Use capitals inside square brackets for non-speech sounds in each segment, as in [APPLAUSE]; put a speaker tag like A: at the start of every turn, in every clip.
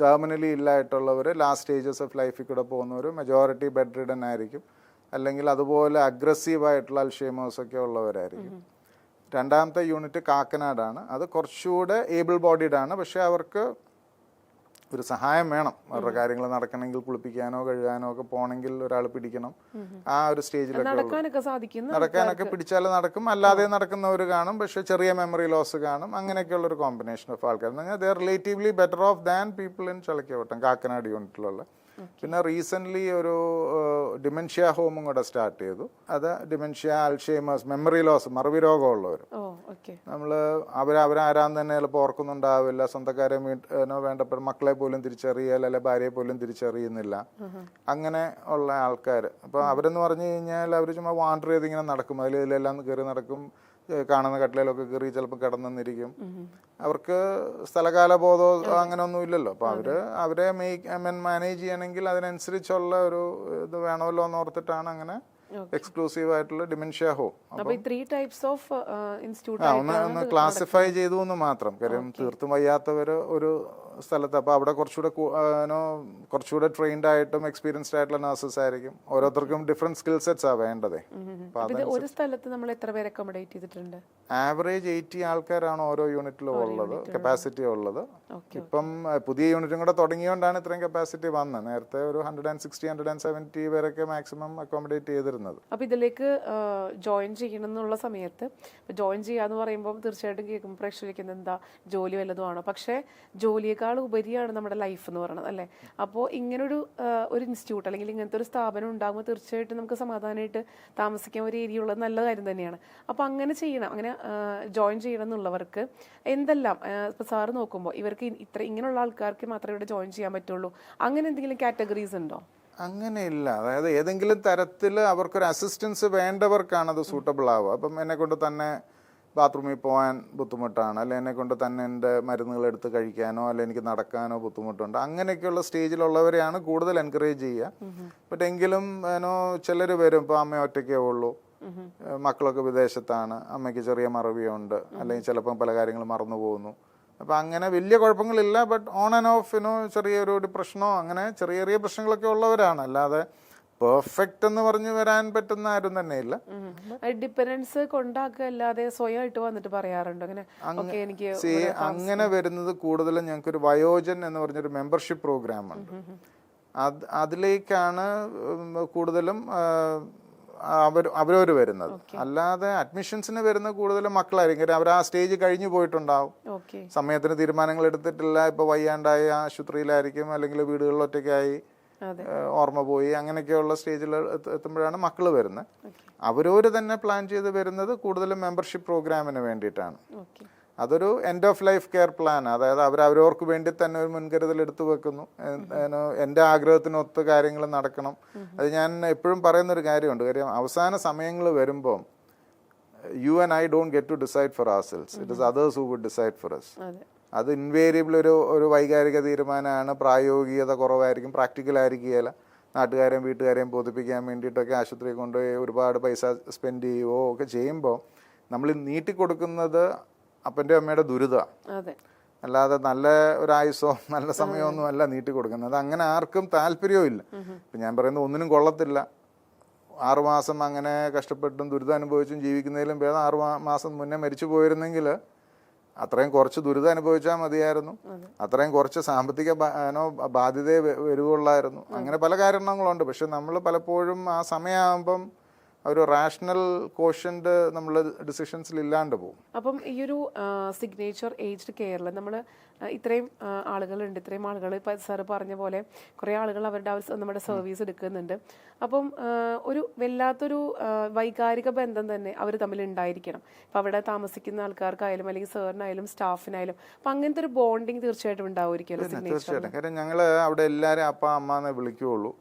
A: Terminally ഇല്ലായിട്ടുള്ളവർ last stages of ലൈഫിൽ കൂടെ പോകുന്നവർ മെജോറിറ്റി ബെഡ് റിഡൻ ആയിരിക്കും. അല്ലെങ്കിൽ അതുപോലെ അഗ്രസീവ് ആയിട്ടുള്ള അൽഷേമേഴ്സ് ഒക്കെ ഉള്ളവരായിരിക്കും. രണ്ടാമത്തെ യൂണിറ്റ് കാക്കനാടാണ്. അത് കുറച്ചുകൂടെ ഏബിൾ ബോഡീഡ് ആണ്. പക്ഷേ അവർക്ക് ഒരു സഹായം വേണം. അവരുടെ കാര്യങ്ങൾ നടക്കണമെങ്കിൽ കുളിപ്പിക്കാനോ കഴുകാനോ ഒക്കെ പോകണമെങ്കിൽ ഒരാൾ പിടിക്കണം. ആ ഒരു സ്റ്റേജിലൊക്കെ
B: നടക്കാനൊക്കെ സാധിക്കുന്നു
A: നടക്കാനൊക്കെ പിടിച്ചാൽ നടക്കും. അല്ലാതെ നടക്കുന്നവർ കാണും. പക്ഷെ ചെറിയ മെമ്മറി ലോസ് കാണും. അങ്ങനെയൊക്കെയുള്ള ഒരു കോമ്പിനേഷൻ ഓഫ് ആൾക്കാർ. They are relatively better off than people in Chalakkavattam Kakkanad യൂണിറ്റിലുള്ള പിന്നെ റീസെന്റ്ലി ഒരു ഡിമെൻഷ്യ ഹോമും കൂടെ സ്റ്റാർട്ട് ചെയ്തു. അത് ഡിമെൻഷ്യ അൽഷേമസ് മെമ്മറി ലോസ് മറവി രോഗമുള്ളവർ നമ്മൾ അവർ അവരാരാന്ന് തന്നെ ചിലപ്പോൾ ഓർക്കുന്നുണ്ടാവില്ല. സ്വന്തക്കാരെ വേണ്ടപ്പെട്ട മക്കളെ പോലും തിരിച്ചറിയൽ അല്ലെ ഭാര്യയെ പോലും തിരിച്ചറിയുന്നില്ല. അങ്ങനെ ഉള്ള ആൾക്കാർ അപ്പോൾ അവരെന്ന് പറഞ്ഞു കഴിഞ്ഞാൽ അവർ ചുമ്മാ വാണ്ടർ ചെയ്ത് ഇങ്ങനെ നടക്കും. അതിൽ ഇതിലെല്ലാം കയറി നടക്കും. കാണുന്ന കട്ടിലൊക്കെ കയറി ചിലപ്പോൾ കിടന്നിരിക്കും അവർക്ക് സ്ഥലകാല അങ്ങനെയൊന്നും അങ്ങനെ ഒന്നും ഇല്ലല്ലോ അപ്പോൾ അവർ അവരെ മെയ് മാനേജ് ചെയ്യണമെങ്കിൽ അതിനനുസരിച്ചുള്ള ഒരു ഇത് വേണമല്ലോ എന്ന് ഓർത്തിട്ടാണ് അങ്ങനെ എക്സ്ക്ലൂസീവ് ആയിട്ടുള്ള ഡിമെൻഷ്യ ഹോം. ഒന്ന് ഒന്ന് ക്ലാസിഫൈ ചെയ്തു എന്ന് മാത്രം. കാര്യം തീർത്തും വയ്യാത്തവർ ഒരു സ്ഥലത്ത്. അപ്പോൾ അവിടെ കുറച്ചുകൂടെ കുറച്ചുകൂടെ ട്രെയിൻഡ് ആയിട്ടും എക്സ്പീരിയൻസ്ഡ് ആയിട്ടുള്ള നഴ്സസ് ആയിരിക്കും. ഓരോരുത്തർക്കും ഡിഫറെന്റ് സ്കിൽ സെറ്റ്സ് ആ വേണ്ടതേ. അപ്പോൾ
B: ഒരു സ്ഥലത്ത് നമ്മൾ എത്ര പേരെ അക്കോമഡേറ്റ് ചെയ്തിട്ടുണ്ട്?
A: ആവറേജ് എയ്റ്റി ആൾക്കാരാണ് ഓരോ യൂണിറ്റിലും ഉള്ളത്. കപ്പാസിറ്റി ഉള്ളത്. ഇപ്പം പുതിയ യൂണിറ്റും കൂടെ തുടങ്ങിയോണ്ടാണ് ഇത്രയും കപ്പാസിറ്റി വന്നത്. നേരത്തെ ഒരു hundred and sixty hundred and seventy പേരൊക്കെ മാക്സിമം അക്കോമഡേറ്റ് ചെയ്തിരുന്നത്.
B: അപ്പൊ ഇതിലേക്ക് ജോയിൻ ചെയ്യണം എന്നുള്ള സമയത്ത് ജോയിൻ ചെയ്യാന്ന് പറയുമ്പോൾ തീർച്ചയായിട്ടും കേൾക്കുമ്പോൾ പ്രേക്ഷകരിക്കുന്നത് എന്താ ജോലി വല്ലതുമാണോ പക്ഷേ ജോലിയേക്കാൾ ഉപരിയാണ് നമ്മുടെ ലൈഫ് എന്ന് പറയുന്നത് അല്ലേ? അപ്പോൾ ഇങ്ങനൊരു ഒരു ഇൻസ്റ്റിറ്റ്യൂട്ട് അല്ലെങ്കിൽ ഇങ്ങനത്തെ ഒരു സ്ഥാപനം ഉണ്ടാകുമ്പോൾ തീർച്ചയായിട്ടും നമുക്ക് സമാധാനമായിട്ട് താമസിക്കാൻ ഒരു ഏരിയ ഉള്ളത് നല്ല കാര്യം തന്നെയാണ്. അപ്പോൾ അങ്ങനെ ചെയ്യണം അങ്ങനെ ജോയിൻ ചെയ്യണം എന്നുള്ളവർക്ക് എന്തെല്ലാം ഇപ്പോൾ സാറ് നോക്കുമ്പോൾ ഇവർക്ക് ഇത്ര ഇങ്ങനെയുള്ള ആൾക്കാർക്ക് മാത്രമേ ഇവിടെ ജോയിൻ ചെയ്യാൻ പറ്റുള്ളൂ. അങ്ങനെ എന്തെങ്കിലും കാറ്റഗറീസ് ഉണ്ടോ?
A: അങ്ങനെയില്ല. അതായത് ഏതെങ്കിലും തരത്തിൽ അവർക്കൊരു അസിസ്റ്റൻസ് വേണ്ടവർക്കാണ് അത് സൂട്ടബിൾ ആവുക. അപ്പം എന്നെ കൊണ്ട് തന്നെ ബാത്റൂമിൽ പോകാൻ ബുദ്ധിമുട്ടാണ്. അല്ലെ എന്നെ കൊണ്ട് തന്നെ എന്റെ മരുന്നുകൾ എടുത്ത് കഴിക്കാനോ അല്ലെ എനിക്ക് നടക്കാനോ ബുദ്ധിമുട്ടുണ്ട്. അങ്ങനെയൊക്കെയുള്ള സ്റ്റേജിലുള്ളവരെയാണ് കൂടുതൽ എൻകറേജ് ചെയ്യുക. ബട്ട് എങ്കിലും ഏനോ ചിലർ വരും ഇപ്പോൾ അമ്മ ഒറ്റയ്ക്കേ ഉള്ളൂ. മക്കളൊക്കെ വിദേശത്താണ്. അമ്മയ്ക്ക് ചെറിയ മറവിയുണ്ട്. അല്ലെങ്കിൽ ചിലപ്പം പല കാര്യങ്ങളും മറന്നു പോകുന്നു. അപ്പം അങ്ങനെ വലിയ കുഴപ്പങ്ങളില്ല. But on and off you know ചെറിയൊരു ഡിപ്രഷനോ അങ്ങനെ ചെറിയ ചെറിയ പ്രശ്നങ്ങളൊക്കെ ഉള്ളവരാണ്. അല്ലാതെ പെർഫെക്റ്റ് എന്ന് പറഞ്ഞു വരാൻ പറ്റുന്ന ആരും തന്നെ ഇല്ല
B: ഡിപ്പെൻഡൻസ് കൊണ്ടാക്കുക അല്ലാതെ സ്വയമായിട്ട് വന്നിട്ട് പറയാറുണ്ട്. അങ്ങനെ എനിക്ക്
A: അങ്ങനെ വരുന്നത് കൂടുതലും ഞങ്ങൾക്ക് ഒരു വയോജൻ എന്ന് പറഞ്ഞൊരു മെമ്പർഷിപ്പ് പ്രോഗ്രാം ഉണ്ട്. അത് അതിലേക്കാണ് കൂടുതലും അവർ അവരവർ വരുന്നത്. അല്ലാതെ അഡ്മിഷൻസിന് വരുന്ന കൂടുതലും മക്കളായിരിക്കും. കാര്യം അവർ ആ സ്റ്റേജ് കഴിഞ്ഞു പോയിട്ടുണ്ടാവും. സമയത്തിന് തീരുമാനങ്ങൾ എടുത്തിട്ടില്ല. ഇപ്പൊ വയ്യാണ്ടായി ആശുപത്രിയിലായിരിക്കും. അല്ലെങ്കിൽ വീടുകളിൽ ഒറ്റയ്ക്കായി. ഓർമ്മ പോയി അങ്ങനെയൊക്കെയുള്ള സ്റ്റേജിൽ എത്തുമ്പോഴാണ് മക്കൾ വരുന്നത്. അവരോര് തന്നെ പ്ലാൻ ചെയ്ത് വരുന്നത് കൂടുതലും മെമ്പർഷിപ്പ് പ്രോഗ്രാമിന് വേണ്ടിയിട്ടാണ്. അതൊരു end of life care plan അതായത് അവർ അവരവർക്ക് വേണ്ടി തന്നെ ഒരു മുൻകരുതൽ എടുത്തു വെക്കുന്നു. എന്റെ ആഗ്രഹത്തിനൊത്ത് കാര്യങ്ങൾ നടക്കണം. അത് ഞാൻ എപ്പോഴും പറയുന്നൊരു കാര്യമുണ്ട്. കാര്യം അവസാന സമയങ്ങൾ വരുമ്പം you and I don't get to decide for our selves it is others who would decide for us.
B: അതെ
A: ഇൻവേരിയബിൾ ഒരു ഒരു വൈകാരിക തീരുമാനമാണ്. പ്രായോഗികത കുറവായിരിക്കും പ്രാക്ടിക്കൽ ആയിരിക്കുകയില്ല. നാട്ടുകാരെയും വീട്ടുകാരെയും ബോധിപ്പിക്കാൻ വേണ്ടിയിട്ടൊക്കെ ആശുപത്രിയിൽ കൊണ്ടുപോയി ഒരുപാട് പൈസ സ്പെൻഡ് ചെയ്യുകയോ ഒക്കെ ചെയ്യുമ്പോൾ നമ്മൾ നീട്ടിക്കൊടുക്കുന്നത് അപ്പന്റെ അമ്മയുടെ ദുരിതമാണ് അല്ലാതെ നല്ല ഒരു ആയുസോ നല്ല സമയമൊന്നും അല്ല നീട്ടിക്കൊടുക്കുന്നത്. അങ്ങനെ ആർക്കും താല്പര്യവും ഇല്ല ഇപ്പം ഞാൻ പറയുന്നത് ഒന്നിനും കൊള്ളത്തില്ല. ആറുമാസം അങ്ങനെ കഷ്ടപ്പെട്ടും ദുരിതം അനുഭവിച്ചും ജീവിക്കുന്നതിലും ഭേദം ആറു മാസം മുന്നേ മരിച്ചു പോയിരുന്നെങ്കിൽ അത്രയും കുറച്ച് ദുരിതം അനുഭവിച്ചാൽ മതിയായിരുന്നു. അത്രയും കുറച്ച് സാമ്പത്തിക ബാധ്യതയെ വരുവുള്ളായിരുന്നു അങ്ങനെ പല കാരണങ്ങളുണ്ട്. പക്ഷെ നമ്മൾ പലപ്പോഴും ആ സമയമാകുമ്പം ഒരു റാഷണൽ കോഷ്യന്റ് നമ്മൾ ഡിസിഷൻസിൽ ഇല്ലാണ്ട് പോകും.
B: അപ്പം ഈ ഒരു സിഗ്നേച്ചർ ഏജ്ഡ് കെയറിൽ നമ്മൾ ഇത്രയും ആളുകളുണ്ട് ഇത്രയും ആളുകൾ ഇപ്പം സാറ് പറഞ്ഞ പോലെ കുറേ ആളുകൾ അവരുടെ നമ്മുടെ സർവീസ് എടുക്കുന്നുണ്ട്. അപ്പം ഒരു വല്ലാത്തൊരു വൈകാരിക ബന്ധം തന്നെ അവർ തമ്മിൽ ഉണ്ടായിരിക്കണം ഇപ്പം അവിടെ താമസിക്കുന്ന ആൾക്കാർക്കായാലും അല്ലെങ്കിൽ സാറിനായാലും സ്റ്റാഫിനായാലും അപ്പം അങ്ങനത്തെ ഒരു ബോണ്ടിങ് തീർച്ചയായിട്ടും ഉണ്ടാവുമായിരിക്കുമല്ലോ സിഗ്നേച്ചർ
A: തീർച്ചയായിട്ടും. കാര്യം ഞങ്ങൾ അവിടെ എല്ലാവരും അപ്പ അമ്മ എന്നേ വിളിക്കുകയുള്ളൂ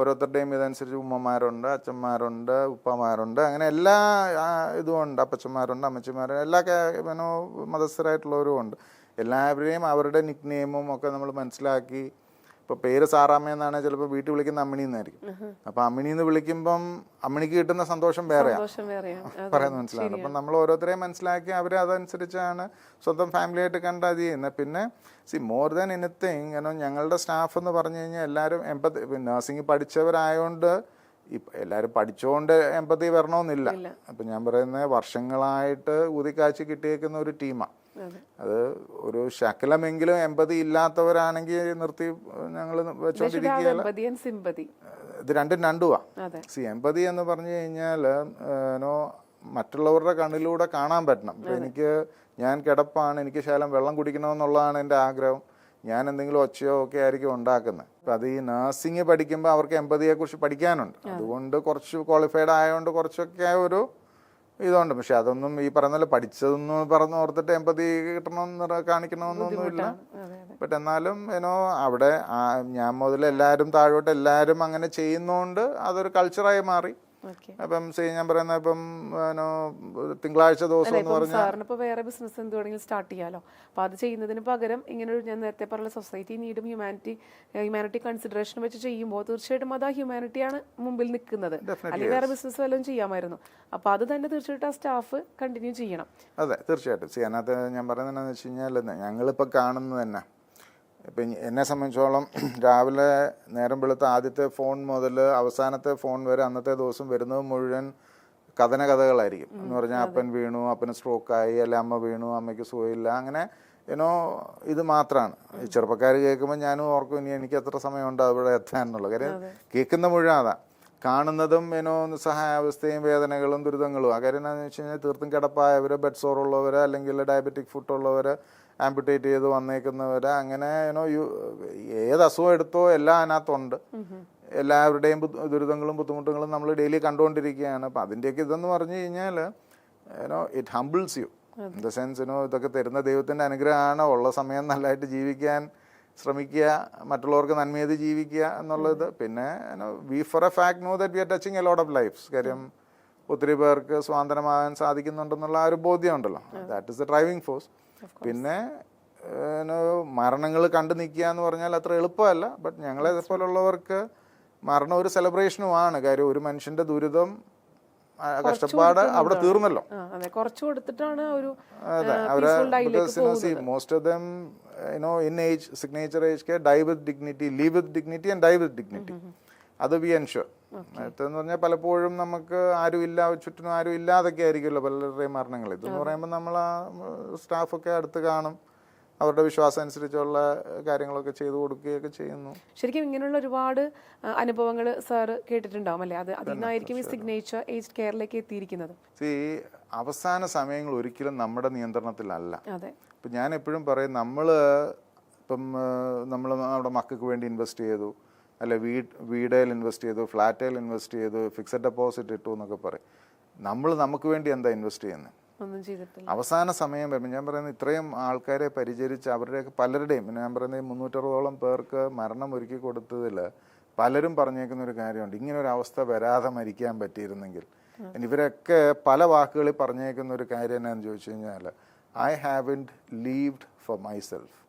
A: ഓരോരുത്തരുടെയും ഇതനുസരിച്ച് ഉമ്മമാരുണ്ട് അച്ഛന്മാരുണ്ട് ഉപ്പമാരുണ്ട് അങ്ങനെ എല്ലാ ആ, ഇതും ഉണ്ട്. അപ്പച്ചന്മാരുണ്ട് അമ്മച്ചിമാരുണ്ട് എല്ലാ മനോ പിന്നെ മതസ്ഥരായിട്ടുള്ളവരും ഉണ്ട്. എല്ലാവരെയും അവരുടെ നിക് നെയിമും ഒക്കെ നമ്മൾ മനസ്സിലാക്കി. ഇപ്പോൾ പേര് സാറാമ്മ എന്നാണ് ചിലപ്പോൾ വീട്ടിൽ വിളിക്കുന്ന അമ്മിണി എന്നായിരിക്കും. അപ്പോൾ അമ്മിണി എന്ന് വിളിക്കുമ്പം അമ്മിണിക്ക് കിട്ടുന്ന സന്തോഷം വേറെയാണ്
B: സന്തോഷം വേറെയാണ്
A: പറയുന്നത് മനസ്സിലാണ് അപ്പം നമ്മൾ ഓരോരുത്തരെയും മനസ്സിലാക്കി അവരെ അതനുസരിച്ചാണ് സ്വന്തം ഫാമിലിയായിട്ട് കണ്ട് അത് ചെയ്യുന്നത് പിന്നെ സി മോർ ദാൻ എനിത്തിങ് കാരണം ഞങ്ങളുടെ സ്റ്റാഫ് എന്ന് പറഞ്ഞു കഴിഞ്ഞാൽ എല്ലാവരും എൺപത് നഴ്സിംഗ് പഠിച്ചവരായതുകൊണ്ട് ഇപ്പം എല്ലാവരും പഠിച്ചുകൊണ്ട് എമ്പത്തി വരണമെന്നില്ല. അപ്പം ഞാൻ പറയുന്നത് വർഷങ്ങളായിട്ട് ഊതിക്കാച്ചി കിട്ടിയേക്കുന്ന ഒരു ടീമാണ്
B: അതെ.
A: ഒരു ശകലമെങ്കിലും എമ്പതി ഇല്ലാത്തവരാണെങ്കിൽ നിർത്തി ഞങ്ങൾ വെച്ചോണ്ടിരിക്കുക
B: സിമ്പതി
A: ഇത് രണ്ടും രണ്ടുവാ. സി എമ്പതി എന്ന് പറഞ്ഞു കഴിഞ്ഞാൽ നോ മറ്റുള്ളവരുടെ കണ്ണിലൂടെ കാണാൻ പറ്റണം. എനിക്ക് ഞാൻ കിടപ്പാണ് എനിക്ക് ശകലം വെള്ളം കുടിക്കണമെന്നുള്ളതാണ് എന്റെ ആഗ്രഹം. ഞാൻ എന്തെങ്കിലും ഒച്ചയോ ഒക്കെ ആയിരിക്കും ഉണ്ടാക്കുന്നത്. അപ്പം അത് ഈ നഴ്സിംഗ് പഠിക്കുമ്പോൾ അവർക്ക് എമ്പതിയെ കുറിച്ച് പഠിക്കാനുണ്ട്. അതുകൊണ്ട് കുറച്ച് ക്വാളിഫൈഡ് ആയതുകൊണ്ട് കുറച്ചൊക്കെ ഒരു ഇതുണ്ട്. പക്ഷെ അതൊന്നും ഈ പറഞ്ഞ പോലെ പഠിച്ചതെന്ന് പറഞ്ഞ് ഓർത്തിട്ട് എമ്പതി കിട്ടണമെന്ന് കാണിക്കണമെന്നൊന്നുമില്ല ബട്ട് എന്നാലും ഏനോ അവിടെ ഞാൻ മുതൽ എല്ലാവരും താഴോട്ട് എല്ലാവരും അങ്ങനെ ചെയ്യുന്നതുകൊണ്ട് അതൊരു കൾച്ചറായി മാറി. അപ്പം സേ ഞാൻ പറയുന്ന ഇപ്പം തിങ്കളാഴ്ച ദിവസം എന്ന് പറഞ്ഞാൽ
B: വേറെ ബിസിനസ് എന്ത് വേണമെങ്കിലും സ്റ്റാർട്ട് ചെയ്യാലോ. അപ്പോൾ അത് ചെയ്യുന്നതിന് പകരം ഇങ്ങനെ ഞാൻ നേരത്തെ പറഞ്ഞ സൊസൈറ്റി നീഡും ഹ്യൂമാനിറ്റി ഹ്യൂമാനിറ്റി കൺസിഡറേഷൻ വെച്ച് ചെയ്യുമ്പോൾ തീർച്ചയായിട്ടും അത് ആ ഹ്യൂമാനിറ്റിയാണ് മുമ്പിൽ നിൽക്കുന്നത്. അല്ലെങ്കിൽ വേറെ ബിസിനസ് വല്ലതും ചെയ്യാമായിരുന്നു. അപ്പോൾ അത് തന്നെ തീർച്ചയായിട്ടും ആ സ്റ്റാഫ് കണ്ടിന്യൂ ചെയ്യണം.
A: അതെ തീർച്ചയായിട്ടും. സി അതിനകത്ത് ഞാൻ പറയുന്നത് എന്താണെന്ന് വെച്ച് കഴിഞ്ഞാൽ ഞങ്ങളിപ്പോൾ കാണുന്നത് തന്നെ ഇപ്പം എന്നെ സംബന്ധിച്ചോളം [CLEARS THROAT] രാവിലെ നേരം വെളുത്ത ആദ്യത്തെ ഫോൺ മുതൽ അവസാനത്തെ ഫോൺ വരെ അന്നത്തെ ദിവസം വരുന്നത് മുഴുവൻ കഥന കഥകളായിരിക്കും. എന്ന് പറഞ്ഞാൽ അപ്പൻ വീണു അപ്പന് സ്ട്രോക്കായി അല്ലെ അമ്മ വീണു അമ്മയ്ക്ക് സുഖമില്ല അങ്ങനെ ഏനോ ഇത് മാത്രമാണ് ചെറുപ്പക്കാർ കേൾക്കുമ്പോൾ ഞാനും ഓർക്കും ഇനി എനിക്ക് എത്ര സമയമുണ്ട് അവിടെ എത്താൻ എന്നുള്ളത് കാര്യം. കേൾക്കുന്ന മുഴുവൻ അതാ. കാണുന്നതും ഏനോ നിസ്സഹായാവസ്ഥയും വേദനകളും ദുരിതങ്ങളും. ആ കാര്യം എന്താണെന്ന് വെച്ച് കഴിഞ്ഞാൽ തീർത്തും കിടപ്പായവർ ബെഡ് സോർ ഉള്ളവർ അല്ലെങ്കിൽ ഡയബറ്റിക് ഫുഡ് ഉള്ളവർ ആംപിറ്റേറ്റ് ചെയ്ത് വന്നേക്കുന്നവർ അങ്ങനെ ഏനോ യു ഏത് അസുഖം എടുത്തോ എല്ലാം അതിനകത്തുണ്ട്. എല്ലാവരുടെയും ദുരിതങ്ങളും ബുദ്ധിമുട്ടുകളും നമ്മൾ ഡെയിലി കണ്ടുകൊണ്ടിരിക്കുകയാണ്. അപ്പം അതിന്റെയൊക്കെ ഇതെന്ന് പറഞ്ഞു കഴിഞ്ഞാൽ you know it humbles you in the sense you know ഇതൊക്കെ തരുന്ന ദൈവത്തിന്റെ അനുഗ്രഹമാണ്. ഉള്ള സമയം നല്ലതായിട്ട് ജീവിക്കാൻ ശ്രമിക്കുക മറ്റുള്ളവർക്ക് നന്മയത് ജീവിക്കുക എന്നുള്ളത്. പിന്നെ we for a fact know that we are touching a lot of lifes കാര്യം ഒത്തിരി പേർക്ക് സ്വാതന്ത്ര്യമാകാൻ സാധിക്കുന്നുണ്ടെന്നുള്ള ആ ഒരു ബോധ്യമുണ്ടല്ലോ. That is the driving force പിന്നെ മരണങ്ങൾ കണ്ടു നിൽക്കുക എന്ന് പറഞ്ഞാൽ അത്ര എളുപ്പമല്ല. ബട്ട് ഞങ്ങളെ പോലുള്ളവർക്ക് മരണം ഒരു സെലിബ്രേഷനുമാണ് കാര്യം ഒരു മനുഷ്യന്റെ ദുരിതം കഷ്ടപ്പാട് അവിടെ തീർന്നല്ലോ.
B: കുറച്ച് കൊടുത്തിട്ടാണ് ഒരു
A: most of them you know in age signature age K die with dignity live with dignity and die with dignity അത് വി എൻഷുർ എന്ന് പറഞ്ഞാൽ പലപ്പോഴും നമുക്ക് ആരും ഇല്ല ചുറ്റിനും ആരും ഇല്ലാതൊക്കെ ആയിരിക്കുമല്ലോ പലരുടെയും മരണങ്ങൾ. ഇതെന്ന് പറയുമ്പോൾ നമ്മൾ ആ സ്റ്റാഫൊക്കെ അടുത്ത് കാണും. അവരുടെ വിശ്വാസം അനുസരിച്ചുള്ള കാര്യങ്ങളൊക്കെ ചെയ്തു കൊടുക്കുകയൊക്കെ ചെയ്യുന്നു.
B: ശരിക്കും ഇങ്ങനെയുള്ള ഒരുപാട് അനുഭവങ്ങൾ സാറ് കേട്ടിട്ടുണ്ടാവും അല്ലേ? അത് അതിനായിരിക്കും ഈ സിഗ്നേച്ചർ ഏജ് കെയറിലേക്ക് എത്തിയിരിക്കുന്നത്.
A: ഈ അവസാന സമയങ്ങൾ ഒരിക്കലും നമ്മുടെ നിയന്ത്രണത്തിലല്ല.
B: അതെ.
A: ഇപ്പം ഞാൻ എപ്പോഴും പറയും നമ്മൾ ഇപ്പം നമ്മൾ നമ്മുടെ മക്കൾക്ക് വേണ്ടി ഇൻവെസ്റ്റ് ചെയ്തു അല്ലെ വീട് വീടേൽ ഇൻവെസ്റ്റ് ചെയ്തു ഫ്ലാറ്റേൽ ഇൻവെസ്റ്റ് ചെയ്തു ഫിക്സഡ് ഡെപ്പോസിറ്റ് ഇട്ടു എന്നൊക്കെ പറയും. നമ്മൾ നമുക്ക് വേണ്ടി എന്താ ഇൻവെസ്റ്റ് ചെയ്യുന്നത് അവസാന സമയം വരുമ്പോൾ ഞാൻ പറയുന്നത് ഇത്രയും ആൾക്കാരെ പരിചരിച്ച് അവരുടെയൊക്കെ പലരുടെയും പിന്നെ ഞാൻ പറയുന്നത് മുന്നൂറ്ററുപതോളം പേർക്ക് മരണം ഒരുക്കി കൊടുത്തതിൽ പലരും പറഞ്ഞേക്കുന്ന ഒരു കാര്യമുണ്ട്. ഇങ്ങനെ ഒരു അവസ്ഥ വരാതെ മരിക്കാൻ പറ്റിയിരുന്നെങ്കിൽ. ഇവരൊക്കെ പല വാക്കുകളിൽ പറഞ്ഞേക്കുന്ന ഒരു കാര്യം എന്നാന്ന് ചോദിച്ചു കഴിഞ്ഞാൽ I haven't lived for myself.